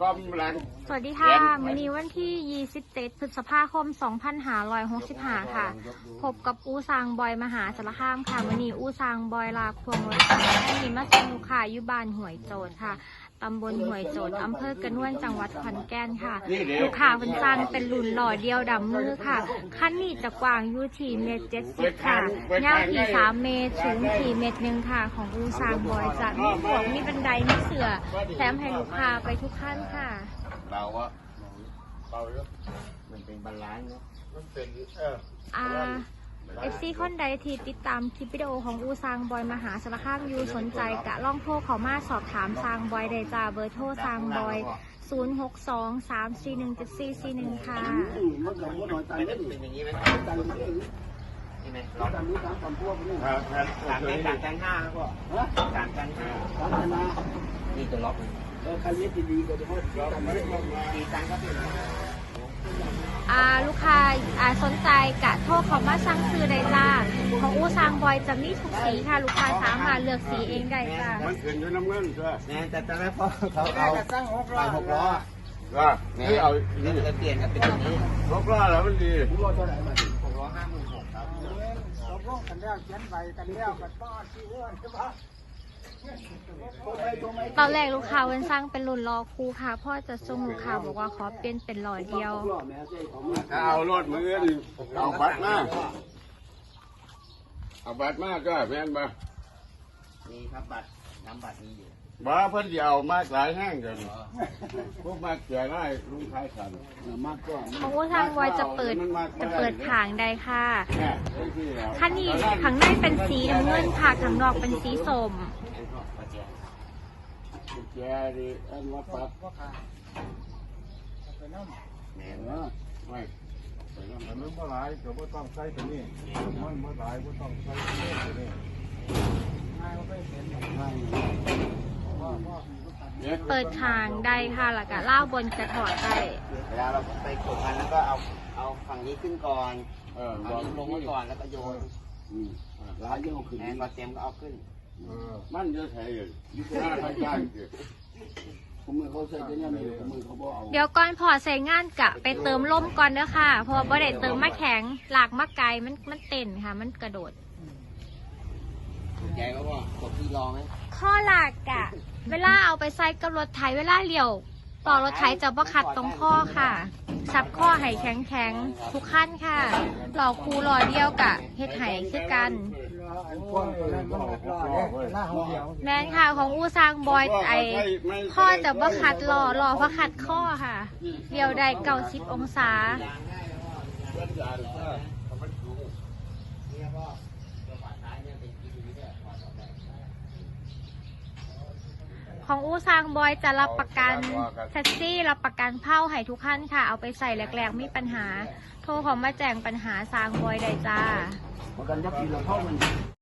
กล้อมหลังสวัสดีค่ะวันนี้วันที่ 27 พฤษภาคม 2565 ค่ะ พบกับอูซางบอยมหาสารคามค่ะวันนี้อูซางบอยลาควงรถค่ะให้มีมาส่งลูกค้าอยู่บ้านหวยโจทย์ค่ะ ตำบลหวยโจทย์อำเภอกระนวนจังหวัดขอนแก่นค่ะ ลูกค้าเพิ่นสั่งเป็นรุ่นหล่อเดียวดำมือค่ะ ขั้นนี้จะกว้างอยู่ที่เมตรเจ็ดสิบค่ะยาวที่สามเมตร สูงที่เมตรหนึ่งค่ะ ของอูซางบอยจะมีขวงมีบันไดมีเสือแถมให้ลูกค้าไปทุกขั้นค่ะเราอะเราเยอะมันเป็นบาลานซ์เนาะมันเป็นเอออ่า เอฟซีคนใดที่ติดตามคลิปวิดีโอของอูซางบอยมหาสารคามอยูสนใจกะล่องโทรเขามาสอบถามซางบอยได้จ้าเบอร์โทรซางบอย 062 341 7441 ค่ะมันก็บ่น้อยใจเป็เด้นอเป็นอย่างนี้ไหมใจเด้อนี่ไหมเราดันนี้ตามความพวกนี่ครับครับต่างกันต่างกันห้าครับพ่อฮะต่างกันห้าตามกันมานี่ตัวล็อกเออคันนี้ดีๆก็จะฮอดกันมากี่ตังค์ครับพี่ อ่าลูกค้าอ่าสนใจกะโทรเขามาสั่งซื้อได้จ้าของอูซางบอยจะมีทุกสีค่ะ ลูกค้าสามารถเลือกสีเองได้จ้ามันขึ้นด้วยน้ำเงินใช่ไหมแน่แต่ตอนแรกพ่อเขาเอาตั้งหกล้อหกล้อว่านี่เอานี่จะเปลี่ยนกันเป็นแบบนี้หกล้อแล้วมันดีรอเท่าไหร่มาดิหกร้อยห้าหมื่นหกครับตกลงกันแล้วเขียนใบกันแล้วกันป้าที่อ้วนใช่ปะ ตอนแรกลูกค้าเว้นสั่งเป็นรุ่นรอคูค่ะพ่อจะส่งลูกค้าบอกว่าขอเปลี่ยนเป็นหล่อเดียวแม่ใช่ของถ้าเอารถมือนี่เอาบัตรมาเอาบัตรมาก็แม่นบ่มีครับบัตร น้ำบัตรมีอยู่บ่เพิ่นสิเอามาหลายแห้งเดี๋ยวนี้พวกมาเสียได้ลุงขายกันมากก็ของอูซางบอยจะเปิดจะเปิดทางได้ค่ะเนี่ยได้ที่แล้วคันนี้ข้างในเป็นสีน้ำเงินค่ะข้างนอกเป็นสีส้มแอนก็ประแจกุญแจดีอันว่าปัดแหนเออไม่ไปนำอันนั้นบ่หลายก็บ่ต้องใส่ตัวนี้มันบ่หลายบ่ต้องใส่ตัวนี้ เนี่ยเปิดทางได้ค่ะแล้วก็ล่าวบนกระถอดได้เวลาเราไปกดมันแล้วก็เอาเอาฝั่งนี้ขึ้นก่อนเออฝั่งนี้ลงมาก่อนแล้วก็โยนอืมหลายยังขึ้นแอนก็เต็มก็เอาขึ้นเออมันจะใช่อยู่หน้าทางการคือผมมือเขาใส่แต่เนี่ยมือผมมือเขาบ่เอาเดี๋ยวก่อนพอใส่งานกะ ไปเติมลมก่อนเด้อค่ะเพราะว่าบ่ได้เติมมาแข็งหลากมาไกลมันมันเต้นค่ะ มันกระโดด แกก็ว่ากดที่รอไหมข้อหลักกะเวลาเอาไปใส่กับรถไถเวลาเลี้ยว ต่อรถไถจะบ่ขัดตรงข้อค่ะซับข้อให้แข็งแข็งๆทุกขั้นค่ะหล่อคูหล่อเดียวกะเฮ็ดไห้คือกันพวกนั้นมันรอเนี่ยหน้าหัวเดียวแมนค่ะของอูซางบอยไอข้อจะบ่ขัดหล่อหล่อเพราะขัดข้อค่ะเดียวได้เก้าสิบองศาเนี่ยพ่อตัวฝาท้ายเนี่ยเป็นกีดีเนี่ยถอดออกได้ ของอูซางบอยจะรับประกันแท็กซี่รับประกันเผาให้ทุกขั้นค่ะ เอาไปใส่แหลกๆมีปัญหา โทรเขอมาแจ้งปัญหาซางบอยได้จ้าประกันยักษ์ทีละเท่ามัน